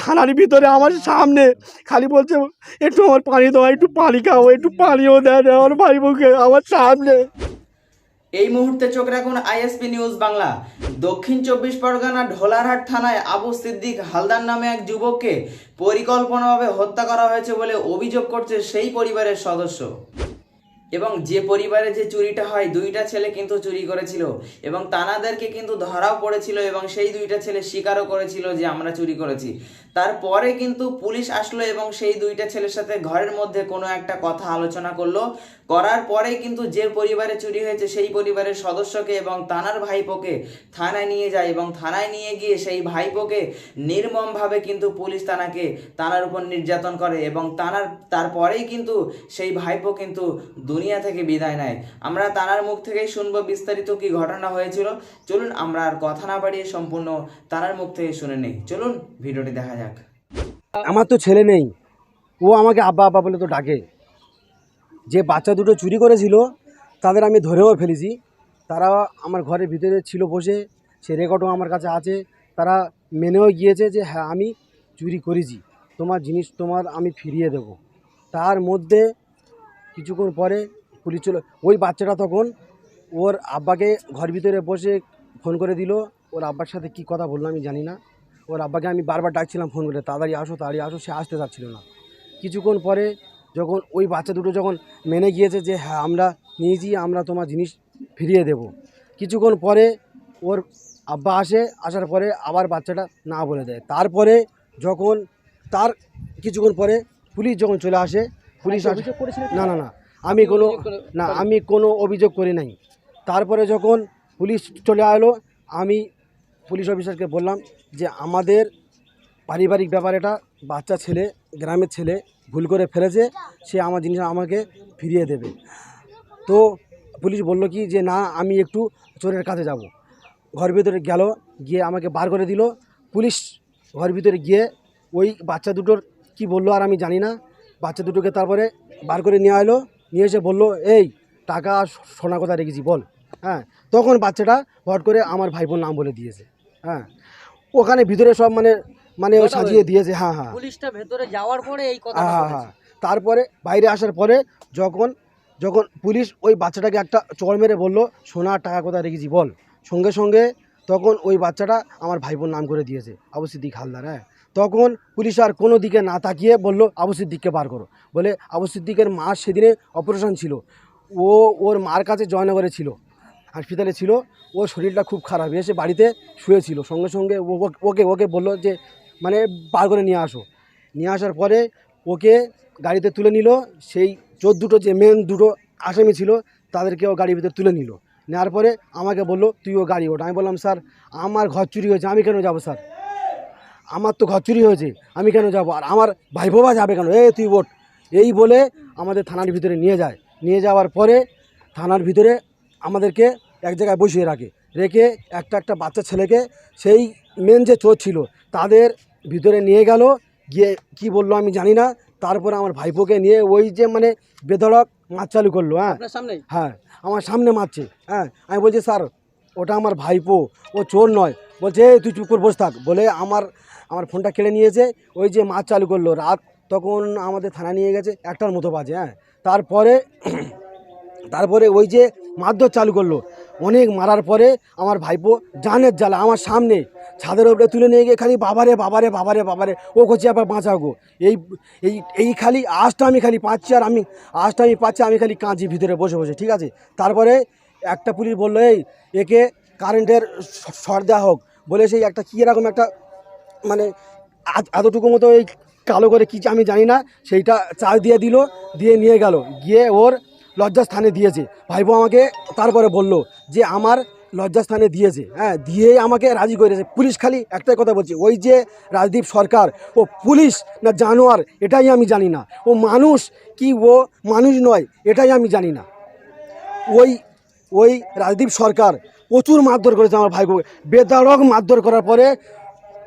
থানার ভিতরে আমার সামনে। খালি বলছে, একটু আমার পানি দেওয়া একটু পানি খাও, একটু পানিও দেয় আমার ভাই বোনকে আমার সামনে। এই মুহূর্তে চোখ রাখুন আইএসপি নিউজ বাংলা। দক্ষিণ চব্বিশ পরগনা ঢোলারহাট থানায় আবু সিদ্দিক হালদার নামে এক যুবককে পরিকল্পনাভাবে হত্যা করা হয়েছে বলে অভিযোগ করছে সেই পরিবারের সদস্য। এবং যে পরিবারে যে চুরিটা হয়, দুইটা ছেলে কিন্তু চুরি করেছিল এবং তানাদেরকে কিন্তু ধরাও পড়েছিল এবং সেই দুইটা ছেলে স্বীকারও করেছিল যে আমরা চুরি করেছি। তারপরে কিন্তু পুলিশ আসলো এবং সেই দুইটা ছেলের সাথে ঘরের মধ্যে কোনো একটা কথা আলোচনা করল। করার পরে কিন্তু যে পরিবারে চুরি হয়েছে সেই পরিবারের সদস্যকে এবং তানার ভাইপোকে থানায় নিয়ে যায় এবং থানায় নিয়ে গিয়ে সেই ভাইপোকে নির্মমভাবে কিন্তু পুলিশ তানাকে তানার উপর নির্যাতন করে এবং তানার তারপরেই কিন্তু সেই ভাইপো কিন্তু দুনিয়া থেকে বিদায় নেয়। আমরা তানার মুখ থেকেই শুনব বিস্তারিত কি ঘটনা হয়েছিল। চলুন আমরা আর কথা না বাড়িয়ে সম্পূর্ণ তানার মুখ থেকে শুনে নেই। চলুন, ভিডিওটি দেখা যাক। আমার তো ছেলে নেই। ও আমাকে আব্বা আব্বা বলে তো ডাকে। যে বাচ্চা দুটো চুরি করেছিল, তাদের আমি ধরেও ফেলেছি। তারা আমার ঘরের ভিতরে ছিল বসে, সে রেকর্ডও আমার কাছে আছে। তারা মেনেও গিয়েছে যে হ্যাঁ আমি চুরি করেছি। তোমার জিনিস তোমার আমি ফিরিয়ে দেব। তার মধ্যে কিছুক্ষণ পরে পুলিশ চলে, ওই বাচ্চাটা তখন ওর আব্বাকে ঘর ভিতরে বসে ফোন করে দিল, ওর আব্বার সাথে কি কথা বলল আমি জানি না। ওর আব্বাকে আমি বারবার ডাকছিলাম ফোন করে, তাড়াতাড়ি আসো তাড়াতাড়ি আসো। সে আসতে চাচ্ছিল না। কিছুক্ষণ পরে যখন ওই বাচ্চা দুটো যখন মেনে গিয়েছে যে হ্যাঁ আমরা নিয়েছি আমরা তোমার জিনিস ফিরিয়ে দেব। কিছুক্ষণ পরে ওর আব্বা আসে আসার পরে আবার বাচ্চাটা না বলে দেয়। তারপরে যখন তার কিছুক্ষণ পরে পুলিশ যখন চলে আসে পুলিশ আসে- না না না আমি কোনো না আমি কোনো অভিযোগ করি নাই। তারপরে যখন পুলিশ চলে এলো আমি পুলিশ অফিসারকে বললাম যে আমাদের পারিবারিক ব্যাপার এটা, বাচ্চা ছেলে, গ্রামের ছেলে ভুল করে ফেলেছে, সে আমার জিনিস আমাকে ফিরিয়ে দেবে। তো পুলিশ বলল কি যে, না, আমি একটু চোরের কাছে যাব। ঘর ভিতরে গেল, গিয়ে আমাকে বার করে দিল। পুলিশ ঘর ভিতরে গিয়ে ওই বাচ্চা দুটোর কি বলল আর আমি জানি না। বাচ্চা দুটোকে তারপরে বার করে নিয়ে এলো, নিয়ে এসে বলল, এই, টাকা সোনা কথা রেখেছি বল। হ্যাঁ তখন বাচ্চাটা হট করে আমার ভাইবোন নাম বলে দিয়েছে। হ্যাঁ ওখানে ভিতরে সব মানে মানে ও সাজিয়ে দিয়েছে হ্যাঁ হ্যাঁ। পুলিশটা ভেতরে যাওয়ার পরে এই কথা হ্যাঁ হ্যাঁ হ্যাঁ। তারপরে বাইরে আসার পরে যখন যখন পুলিশ ওই বাচ্চাটাকে একটা চড় মেরে বলল সোনার টাকা কোথায় রেখেছি বল। সঙ্গে সঙ্গে তখন ওই বাচ্চাটা আমার ভাইবোন নাম করে দিয়েছে আবু সিদ্দিক হালদার হ্যাঁ। তখন পুলিশ আর কোনো দিকে না তাকিয়ে বলল আবু সিদ্দিককে বার করো। বলে আবু সিদ্দিকের মা সেদিনে অপারেশন ছিল। ও ওর মার কাছে জয়নগরে ছিল হসপিটালে ছিল। ওর শরীরটা খুব খারাপ এসে বাড়িতে শুয়েছিল। সঙ্গে সঙ্গে ওকে ওকে বলল যে মানে বার করে নিয়ে আসো। নিয়ে আসার পরে ওকে গাড়িতে তুলে নিল। সেই চোর দুটো যে মেন দুটো আসামি ছিল, তাদেরকেও গাড়ির ভিতরে তুলে নিল। নেওয়ার পরে আমাকে বলল, তুইও গাড়ি ওঠ। আমি বললাম, স্যার, আমার ঘর চুরি হয়েছে, আমি কেন যাব, স্যার? আমার তো ঘর চুরি হয়েছে, আমি কেন যাব? আর আমার ভাই বোবা যাবে কেন? এ, তুই ওঠ। এই বলে আমাদের থানার ভিতরে নিয়ে যায়। নিয়ে যাওয়ার পরে থানার ভিতরে আমাদেরকে এক জায়গায় বসিয়ে রাখে। রেখে একটা একটা বাচ্চা ছেলেকে, সেই মেন যে চোর ছিল, তাদের ভিতরে নিয়ে গেল গিয়ে কি বলল আমি জানি না। তারপরে আমার ভাইপোকে নিয়ে ওই যে মানে বেধড়ক মাছ চালু করল হ্যাঁ। সামনে? হ্যাঁ আমার সামনে মারছে হ্যাঁ। আমি বলছি স্যার ওটা আমার ভাইপো ও চোর নয়। বলছে "এই, তুই চুপ করে বসে থাক। বলে আমার আমার ফোনটা কেড়ে নিয়েছে ওই যে মাছ চালু করল। রাত তখন আমাদের থানা নিয়ে গেছে একটার মতো বাজে হ্যাঁ। তারপরে তারপরে ওই যে মারধর চালু করল। অনেক মারার পরে আমার ভাইপো জানের জ্বালা আমার সামনে, ছাদের উপরে তুলে নিয়ে গিয়ে খালি, বাবারে বাবারে বাবারে বাবারে, ও করছে আবার বাঁচাও গো। এই এই এই খালি আজটা আমি খালি পাচ্ছি আর আমি আজটা আমি পাচ্ছি, আমি খালি কাঁচি ভিতরে বসে বসে, ঠিক আছে? তারপরে একটা পুলিশ বলল, এই, একে কারেন্টের শর্ট দেওয়া হোক। বলে সেই একটা কী এরকম একটা মানে এতটুকু মতো এই কালো করে কী আমি জানি না, সেইটা চার্জ দিয়ে দিল, দিয়ে নিয়ে গেল। গিয়ে ওর লজ্জাস্থানে দিয়েছে। ভাইবো আমাকে তারপরে বলল যে, আমার লজ্জাস্থানে দিয়েছে। হ্যাঁ দিয়ে আমাকে রাজি করেছে। পুলিশ খালি একটাই কথা বলছে, ওই যে রাজদীপ সরকার, ও পুলিশ না জানোয়ার, এটাই আমি জানি না। ও মানুষ কি ও মানুষ নয়, এটাই আমি জানি না। ওই ওই রাজদীপ সরকার প্রচুর মারধর করেছে আমার ভাইবোকে বেদারক মারধর করার পরে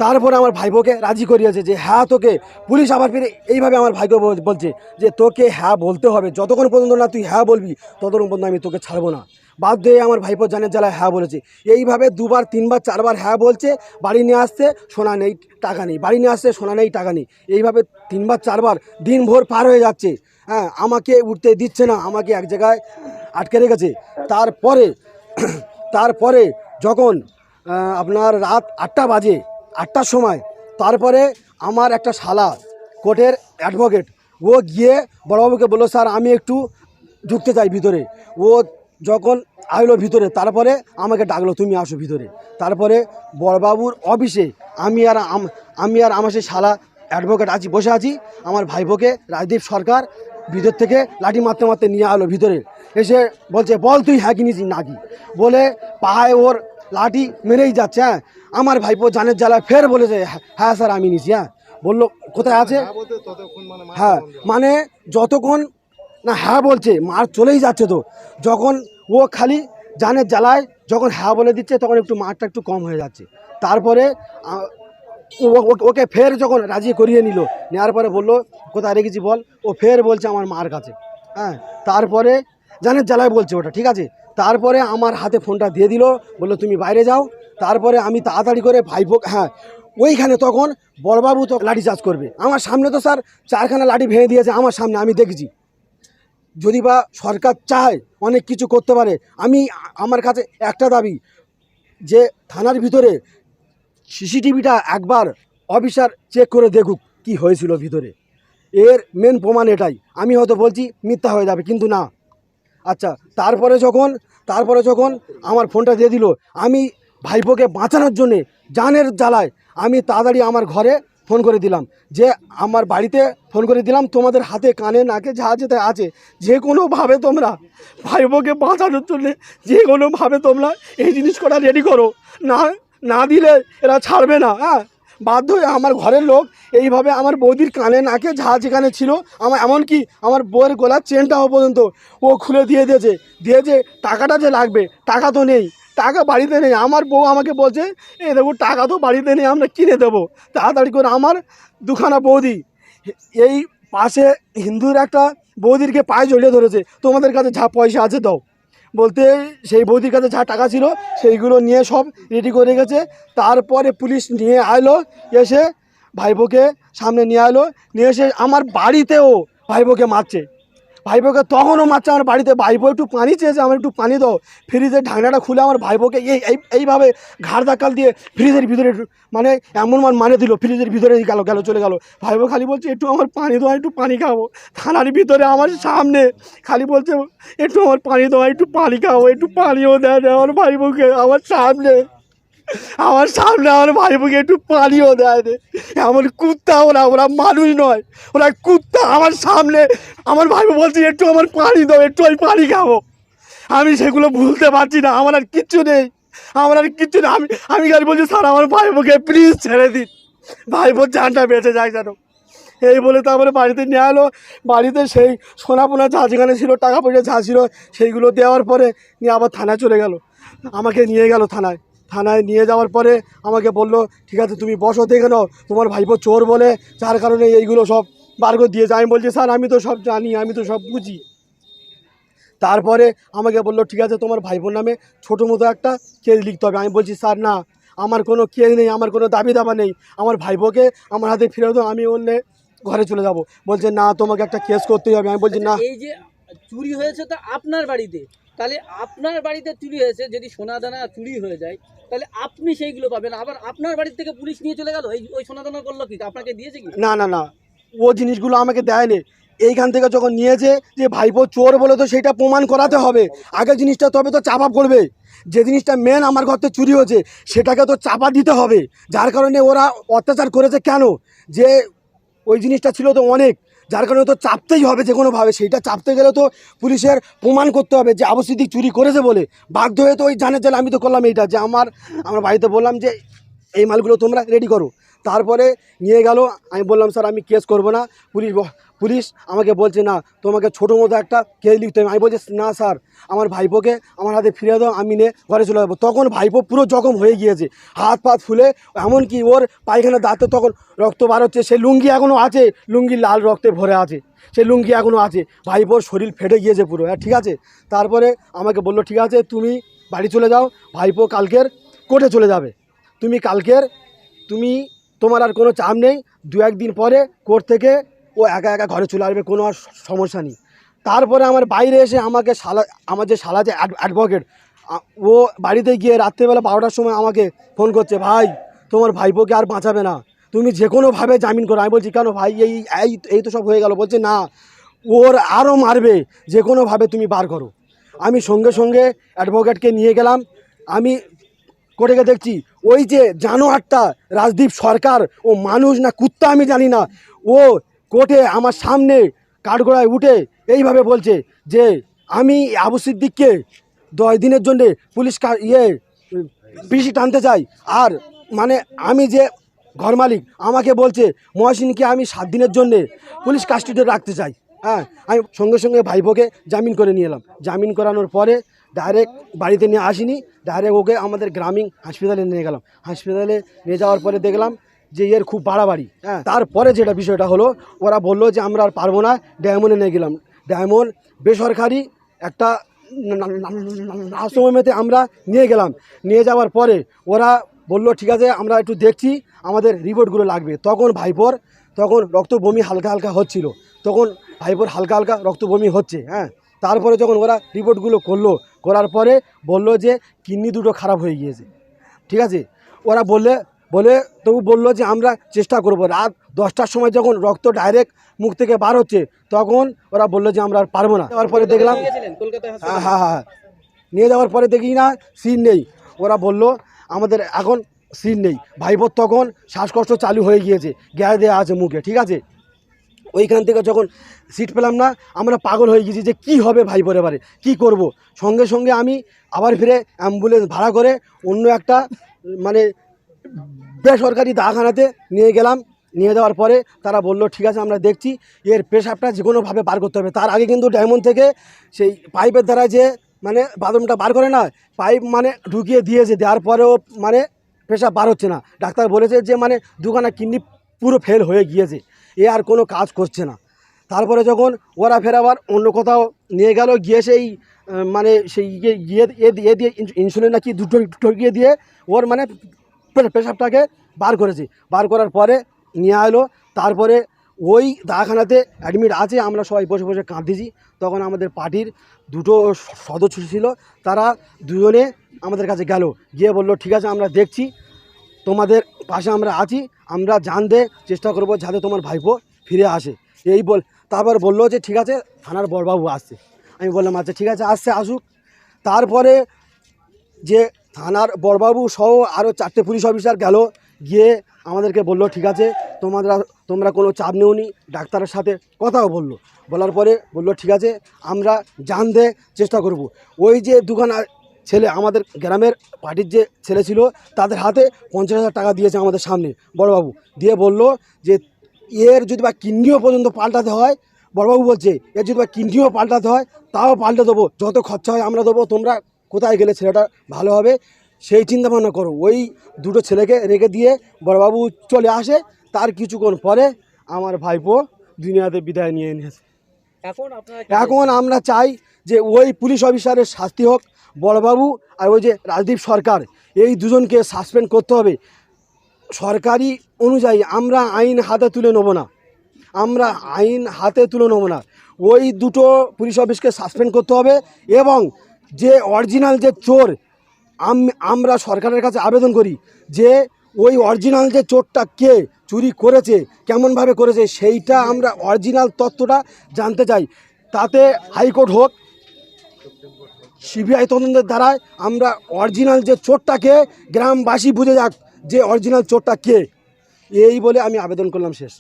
তারপরে আমার ভাইবোকে রাজি করিয়েছে যে হ্যাঁ তোকে, পুলিশ আবার ফিরে এইভাবে আমার ভাইকে বল- বলছে যে, তোকে হ্যাঁ বলতে হবে। যতক্ষণ পর্যন্ত না তুই হ্যাঁ বলবি, ততক্ষণ পর্যন্ত আমি তোকে ছাড়বো না। বাধ্য হয়ে আমার ভাইপো জানের জ্বালায় হ্যাঁ বলেছে। এইভাবে দুবার, তিনবার, চারবার হ্যাঁ বলছে, বাড়ি নিয়ে আসছে, সোনা নেই, টাকা নেই। বাড়ি নিয়ে আসছে, সোনা নেই, টাকা নেই। এইভাবে তিনবার, চারবার দিন ভোর পার হয়ে যাচ্ছে। হ্যাঁ আমাকে উঠতে দিচ্ছে না, আমাকে এক জায়গায় আটকে রেখেছে। তারপরে তারপরে যখন আপনার রাত আটটা বাজে আটটার সময়। তারপরে আমার একটা শালা কোর্টের অ্যাডভোকেট, ও গিয়ে বড়বাবুকে বলল, স্যার, আমি একটু ঢুকতে চাই ভিতরে। ও যখন আইলো ভিতরে, তারপরে আমাকে ডাকলো, তুমি আসো ভিতরে। তারপরে বড়বাবুর অফিসে আমি আর আম- আর আমার সেই শালা অ্যাডভোকেট আছি, বসে আছি। আমার ভাইপোকে রাজদীপ সরকার ভিতর থেকে লাঠি মারতে মারতে নিয়ে আলো ভিতরে। এসে বলছে, বল, তুই হ্যাঁ কি নিয়েছিস নাকি? বলে পাহায় ওর লাঠি মেরেই যাচ্ছে হ্যাঁ। আমার ভাইপো জানের জ্বালায় ফের বলেছে "হ্যাঁ, হ্যাঁ স্যার আমি নিছি হ্যাঁ। বলল কোথায় আছে? হ্যাঁ মানে যতক্ষণ না হ্যাঁ বলছে মার চলেই যাচ্ছে তো। যখন ও খালি জানের জ্বালায় যখন হ্যাঁ বলে দিচ্ছে তখন একটু মারটা একটু কম হয়ে যাচ্ছে। তারপরে ওকে ফের যখন রাজি করিয়ে নিল নেওয়ার পরে বলল কোথায় রেখেছি বল? ও ফের বলছে আমার মার কাছে। হ্যাঁ তারপরে জানের জ্বালায় বলছে ওটা ঠিক আছে? তারপরে আমার হাতে ফোনটা দিয়ে দিল, বলল, তুমি বাইরে যাও। তারপরে আমি তাড়াতাড়ি করে ভাইপো হ্যাঁ ওইখানে তখন বড়বাবু তো লাঠি চার্জ করবে। আমার সামনে তো স্যার চারখানা লাঠি ভেঙে দিয়েছে আমার সামনে, আমি দেখেছি। যদি বা সরকার চায় অনেক কিছু করতে পারে, আমি আমার কাছে একটা দাবি, যে থানার ভিতরে সিসিটিভিটা একবার অফিসার চেক করে দেখুক কি হয়েছিল ভিতরে। এর মেন প্রমাণ এটাই। আমি হয়তো বলছি মিথ্যা হয়ে যাবে, কিন্তু না। আচ্ছা তারপরে যখন তারপরে যখন আমার ফোনটা দিয়ে দিল, আমি ভাইপোকে বাঁচানোর জন্যে জানের জ্বালায় আমি তাড়াতাড়ি আমার ঘরে ফোন করে দিলাম। যে আমার বাড়িতে ফোন করে দিলাম, তোমাদের হাতে কানে নাকে যা যেতে আছে, যে কোনোভাবে তোমরা ভাইপোকে বাঁচানোর জন্যে যে কোনোভাবে তোমরা এই জিনিস করা রেডি করো। না না দিলে এরা ছাড়বে না হ্যাঁ? বাধ্য হয়ে আমার ঘরের লোক এইভাবে আমার বৌদির কানে নাকে যা যেখানে ছিল, আমার এমনকি আমার বউয়ের গলার চেনটাও পর্যন্ত ও খুলে দিয়ে দিয়েছে। দিয়েছে টাকাটা যে লাগবে, টাকা তো নেই, টাকা বাড়িতে নেই। আমার বউ আমাকে বলছে, এ দেখো, টাকা তো বাড়িতে নেই, আমরা কিনে দেবো। তাড়াতাড়ি করে আমার দুখানা বৌদি, এই পাশে হিন্দুর একটা বৌদিরকে পায়ে জড়িয়ে ধরেছে, তোমাদের কাছে যা পয়সা আছে দাও। বলতে সেই বৌদির কাছে যা টাকা ছিল সেইগুলো নিয়ে সব রেডি করে গেছে তারপরে পুলিশ নিয়ে আইলো, এসে ভাইবোকে সামনে নিয়ে আলো নিয়ে এসে আমার বাড়িতেও ভাইবোকে মারছে। ভাইপোকে তখনও মারছে, আমার বাড়িতে ভাইপো একটু পানি চেয়েছে, আমার একটু পানি দাও। ফ্রিজের ঢাকনাটা খুলে আমার ভাইপোকে এই, এই- এইভাবে ঘাড় ধাক্কাল দিয়ে ফ্রিজের ভিতরে মানে এমন মান মানে দিল, ফ্রিজের ভিতরে গেল গেল, চলে গেল। ভাইপো খালি বলছে, একটু আমার পানি দাও, একটু পানি খাব। থানার ভিতরে আমার সামনে। খালি বলছে, একটু আমার পানি দাও, একটু পানি খাব, একটু পানিও দেয় দেয় আমার ভাইপোকে, আমার সামনে। আমার সামনে আমার ভাই বোকে একটু পানিও দেয় রে এমন কুত্তা ওরা ওরা মানুষ নয়। ওরা কুত্তা আমার সামনে। আমার ভাই বলছে, একটু আমার পানি দাও, একটু আমি পানি খাব। আমি সেগুলো ভুলতে পারছি না, আমার আর কিচ্ছু নেই। আমার আর কিচ্ছু নেই। আমি আমি খালি বলছি, স্যার, আমার ভাই বোকে প্লিজ ছেড়ে দিন। ভাই বোন জানটা বেঁচে যায় যেন। এই বলে তারপরে বাড়িতে নিয়ে এলো। বাড়িতে সেই সোনা পোনা যা যেখানে ছিল, টাকা পয়সা যা ছিল, সেইগুলো দেওয়ার পরে নিয়ে আবার থানায় চলে গেল। আমাকে নিয়ে গেল থানায়। থানায় নিয়ে যাওয়ার পরে আমাকে বলল, ঠিক আছে, তুমি বসো নাও। তোমার ভাইপো চোর বলে, যার কারণে এইগুলো সব বার করে দিয়েছে। আমি বলছি, স্যার, আমি তো সব জানি, আমি তো সব বুঝি। তারপরে আমাকে বলল, ঠিক আছে, তোমার ভাইবোর নামে ছোটো মতো একটা কেস লিখতে হবে। আমি বলছি, স্যার, না, আমার কোনো কেস নেই, আমার কোনো দাবি দাবা নেই। আমার ভাইপোকে আমার হাতে ফিরে দাও, আমি অন্য ঘরে চলে যাব। বলছে, না, তোমাকে একটা কেস করতেই হবে। আমি বলছি, না। এই যে চুরি হয়েছে তো আপনার বাড়িতে? তাহলে আপনার বাড়িতে চুরি হয়েছে, যদি সোনা দানা চুরি হয়ে যায়, তাহলে আপনি সেইগুলো পাবেন। আবার আপনার বাড়ি থেকে পুলিশ নিয়ে চলে গেল? এই ওই সোনা দানা করল কি? আপনাকে দিয়েছে কি? না না না। ও জিনিসগুলো আমাকে দেয়নি। এইখান থেকে যখন নিয়েছে যে ভাইপো চোর বলে তো সেটা প্রমাণ করাতে হবে। আগে জিনিসটা তবে তো চাপা পড়বে। যে জিনিসটা মেন আমার ঘর থেকে চুরি হয়েছে, সেটাকে তো চাপা দিতে হবে। যার কারণে ওরা অত্যাচার করেছে কেন? যে ওই জিনিসটা ছিল তো অনেক। যার কারণে তো চাপতেই হবে যে কোনোভাবে। সেইটা চাপতে গেলে তো পুলিশের প্রমাণ করতে হবে যে আবশ্যিক চুরি করেছে বলে। বাধ্য হয়ে তো ওই জানের জেলে আমি তো করলাম এইটা যে আমার আমার বাড়িতে বললাম যে এই মালগুলো তোমরা রেডি করো। তারপরে নিয়ে গেল, আমি বললাম, স্যার, আমি কেস করব না। পুলিশ পুলিশ আমাকে বলছে, না, তোমাকে ছোটো মতো একটা কেস লিখতে হবে। আমি বলছি, না, স্যার, আমার ভাইপোকে আমার হাতে ফিরে দাও, আমি নিয়ে ঘরে চলে যাব। তখন ভাইপো পুরো জখম হয়ে গিয়েছে। হাত পাত ফুলে, এমনকি ওর পায়খানা দাঁতে তখন রক্ত বার হচ্ছে। সে লুঙ্গি এখনও আছে, লুঙ্গি লাল রক্তে ভরে আছে। সে লুঙ্গি এখনও আছে। ভাইপোর শরীর ফেটে গিয়েছে পুরো। হ্যাঁ ঠিক আছে? তারপরে আমাকে বলল, ঠিক আছে, তুমি বাড়ি চলে যাও, ভাইপো কালকের কোর্টে চলে যাবে। তুমি কালকের, তুমি, তোমার আর কোনো চাপ নেই। দু একদিন পরে কোর্ট থেকে ও একা একা ঘরে চলে আসবে, কোনো আর সমস্যা নেই। তারপরে আমার বাইরে এসে আমাকে শালা, আমার যে শালা যে অ্যাডভোকেট ও বাড়িতে গিয়ে রাত্রেবেলা বারোটার সময় আমাকে ফোন করছে, ভাই, তোমার ভাইপোকে আর বাঁচাবে না। তুমি যে কোনোভাবে জামিন করো। আমি বলছি, কেন ভাই, এই এই তো সব হয়ে গেল। বলছে, না, ওর আরও মারবে যে কোনোভাবে তুমি বার করো। আমি সঙ্গে সঙ্গে অ্যাডভোকেটকে নিয়ে গেলাম। আমি কোর্টে দেখছি, ওই যে জানোয়ারটা রাজদীপ সরকার, ও মানুষ না, কুত্তা আমি জানি না। ও কোর্টে আমার সামনে কাঠগোড়ায় উঠে এইভাবে বলছে যে আমি আবু সিদ্দিককে দশ দিনের জন্যে পুলিশ ইয়ে পিসি টানতে চাই। আর মানে আমি যে ঘর মালিক, আমাকে বলছে, মহাসিনকে আমি সাত দিনের জন্যে পুলিশ কাস্টডিতে রাখতে চাই। হ্যাঁ আমি সঙ্গে সঙ্গে ভাইপোকে জামিন করে নিয়ে এলাম। জামিন করানোর পরে ডাইরেক্ট বাড়িতে নিয়ে আসিনি ডাইরেক্ট ওকে আমাদের গ্রামীণ হাসপাতালে নিয়ে গেলাম। হাসপাতালে নিয়ে যাওয়ার পরে দেখলাম যে এর খুব বাড়াবাড়ি। হ্যাঁ। তারপরে যেটা বিষয়টা হলো ওরা বলল যে আমরা আর পারব না ডায়মন্ডে নিয়ে গেলাম। ডায়মন্ড বেসরকারি একটা আশ্রমেতে আমরা নিয়ে গেলাম। নিয়ে যাওয়ার পরে ওরা বলল ঠিক আছে আমরা একটু দেখছি আমাদের রিপোর্টগুলো লাগবে। তখন ভাইপোর তখন রক্ত বমি হালকা হালকা হচ্ছিল। তখন ভাইপোর হালকা হালকা রক্ত বমি হচ্ছে হ্যাঁ। তারপরে যখন ওরা রিপোর্টগুলো করল করার পরে বলল যে কিডনি দুটো খারাপ হয়ে গিয়েছে। ঠিক আছে? ওরা বললে বলে তবু বলল যে আমরা চেষ্টা করব। রাত দশটার সময় যখন রক্ত ডাইরেক্ট মুখ থেকে বার হচ্ছে তখন ওরা বলল যে আমরা আর পারব না। তারপরে দেখলাম নিয়ে হ্যাঁ হ্যাঁ হ্যাঁ। নিয়ে যাওয়ার পরে দেখি না সিন নেই। ওরা বলল আমাদের এখন সিন নেই। ভাইবোর তখন শ্বাসকষ্ট চালু হয়ে গিয়েছে গ্যাস দেওয়া আছে মুখে ঠিক আছে? ওইখান থেকে যখন সিট পেলাম না আমরা পাগল হয়ে গেছি যে কি হবে ভাইবোর এবারে কী করব? সঙ্গে সঙ্গে আমি আবার ফিরে অ্যাম্বুলেন্স ভাড়া করে অন্য একটা মানে বেসরকারি দাখানাতে নিয়ে গেলাম, নিয়ে যাওয়ার পরে তারা বলল, ঠিক আছে, আমরা দেখছি, এর পেশাবটা যে কোনোভাবে বার করতে হবে। তার আগে কিন্তু ডায়মন্ড থেকে সেই পাইপের দ্বারা যে মানে বাথরুমটা বার করে না, পাইপ মানে ঢুকিয়ে দিয়েছে, দেওয়ার পরেও মানে পেশাব বার হচ্ছে না। ডাক্তার বলেছে যে মানে দুখানা কিডনি পুরো ফেল হয়ে গিয়েছে, এ আর কোনো কাজ করছে না। তারপরে যখন ওরা ফের আবার অন্য কোথাও নিয়ে গেল, গিয়ে সেই মানে সেই ইয়ে ইয়ে দিয়ে এ দিয়ে ইনসুলিন নাকি দুটো ঢুকিয়ে দিয়ে ওর মানে পেশাবটাকে বার করেছি। বার করার পরে নিয়ে এলো তারপরে ওই দাখানাতে অ্যাডমিট আছে, আমরা সবাই বসে বসে কাঁদতেছি। তখন আমাদের পার্টির দুটো সদস্য ছিল, তারা দুজনে আমাদের কাছে গেল। গিয়ে বলল, ঠিক আছে, আমরা দেখছি, তোমাদের পাশে আমরা আছি, আমরা জানতে চেষ্টা করব যাতে তোমার ভাইপো ফিরে আসে। এই বল, তারপর বলল যে, ঠিক আছে, থানার বড়বাবু আসছে। আমি বললাম আচ্ছা ঠিক আছে, আসছে, আসুক। তারপরে যে থানার বড়বাবু সহ আরও চারটে পুলিশ অফিসার গেল, গিয়ে আমাদেরকে বলল, ঠিক আছে, তোমরা তোমরা কোনো চাপ নেওনি ডাক্তারের সাথে কথাও বলল। বলার পরে বলল, ঠিক আছে, আমরা জানতে চেষ্টা করব। ওই যে দুখানা ছেলে, আমাদের গ্রামের পার্টির যে ছেলে ছিল, তাদের হাতে পঞ্চাশ হাজার টাকা দিয়েছে আমাদের সামনে। বড়বাবু দিয়ে বলল যে, এর যদি বা কিডনিও পর্যন্ত পাল্টাতে হয়, বড়বাবু বলছে, এর যদি বা কিডনিও পাল্টাতে হয়, তাও পাল্টে দেবো। যত খরচা হয় আমরা দেবো, তোমরা কোথায় গেলে ছেলেটা ভালো হবে সেই চিন্তা ভাবনা করো। ওই দুটো ছেলেকে রেখে দিয়ে বড়বাবু চলে আসে তার কিছুক্ষণ পরে আমার ভাইপো দুনিয়াতে বিদায় নিয়ে নিয়েছে। এখন এখন আমরা চাই যে ওই পুলিশ অফিসারের শাস্তি হোক বড়বাবু আর ওই যে রাজদীপ সরকার এই দুজনকে সাসপেন্ড করতে হবে। সরকারি অনুযায়ী আমরা আইন হাতে তুলে নেব না। আমরা আইন হাতে তুলে নেব না। ওই দুটো পুলিশ অফিসকে সাসপেন্ড করতে হবে এবং যে অরিজিনাল যে চোর, আম- আমরা সরকারের কাছে আবেদন করি যে ওই অরিজিনাল যে চোরটা কে চুরি করেছে, কেমনভাবে করেছে, সেইটা আমরা অরিজিনাল তত্ত্বটা জানতে চাই। তাতে হাইকোর্ট হোক, সিবিআই তদন্তের দ্বারায় আমরা অরিজিনাল যে চোরটাকে গ্রামবাসী বুঝে যাক যে অরিজিনাল চোরটা কে। এই বলে আমি আবেদন করলাম শেষ।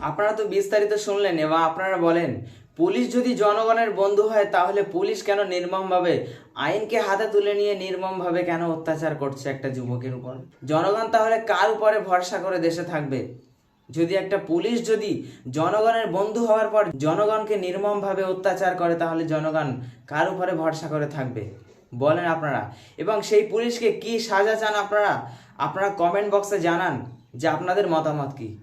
আপনারা তো বিস্তারিত শুনলেন এবং আপনারা বলেন পুলিশ যদি জনগণের বন্ধু হয়, তাহলে পুলিশ কেন নির্মমভাবে, আইনকে হাতে তুলে নিয়ে নির্মমভাবে কেন অত্যাচার করছে একটা যুবকের উপর? জনগণ তাহলে কার উপরে ভরসা করে দেশে থাকবে? যদি একটা পুলিশ যদি জনগণের বন্ধু হওয়ার পর জনগণকে নির্মমভাবে অত্যাচার করে, তাহলে জনগণ কার উপরে ভরসা করে থাকবে? বলেন আপনারা। এবং সেই পুলিশকে কি সাজা চান আপনারা? আপনারা কমেন্ট বক্সে জানান যে আপনাদের মতামত কি?